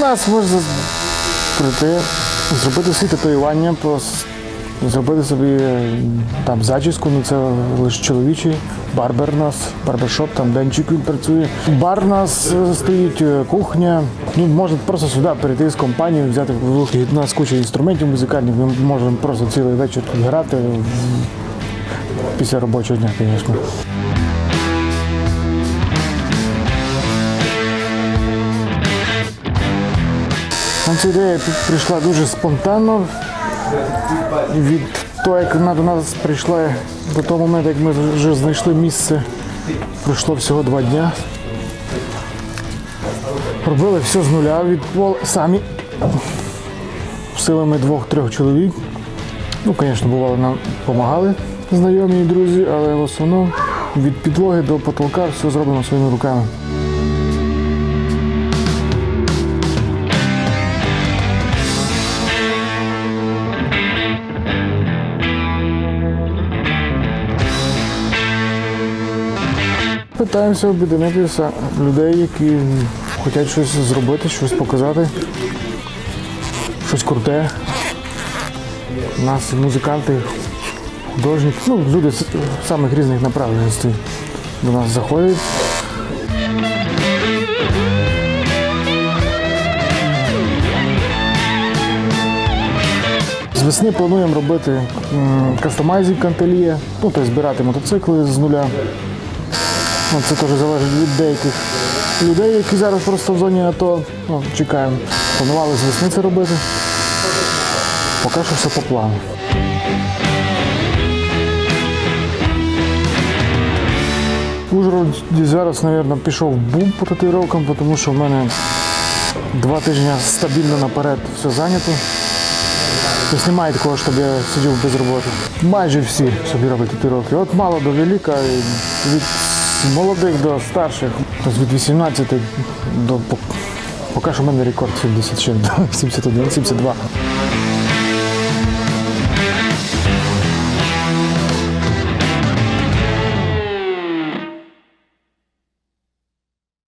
Зараз можна прийти, зробити свій татуювання, зробити собі там зачіску, ну це лише чоловічий. Барбер у нас, барбершоп, там денчик він працює. Бар у нас е, стоїть, е, кухня. Ну, можна просто сюди перейти з компанією, взяти в. У нас куча інструментів музикальних, ми можемо просто цілий вечір грати після робочого дня, звісно. Ця ідея прийшла дуже спонтанно. Від того, як вона до нас прийшла до того моменту, як ми вже знайшли місце, пройшло всього два дня. Робили все з нуля від пол самі силами двох-трьох чоловік. Ну, звісно, бувало, нам допомагали знайомі і друзі, але в основному від підлоги до потолка все зроблено своїми руками. Питаємося об'єднатися людей, які хочуть щось зробити, щось показати, щось круте. У нас музиканти, художники, ну, люди з самих різних направленостей до нас заходять. З весни плануємо робити кастомайзінг антельє, ну, тобто збирати мотоцикли з нуля. Ну, це теж залежить від деяких людей, які зараз просто в зоні АТО. Ну, чекаємо. Планували з весни це робити. Поки що все по плану. Ужгороді зараз, мабуть, пішов бум по татуїровкам, тому що в мене два тижні стабільно наперед все зайнято. Тобто немає такого, щоб я сидів без роботи. Майже всі собі роблять татуїровки. От мало до велика, від молодих до старших, від 18 до поки що в мене рекорд 70, ще 71, 72.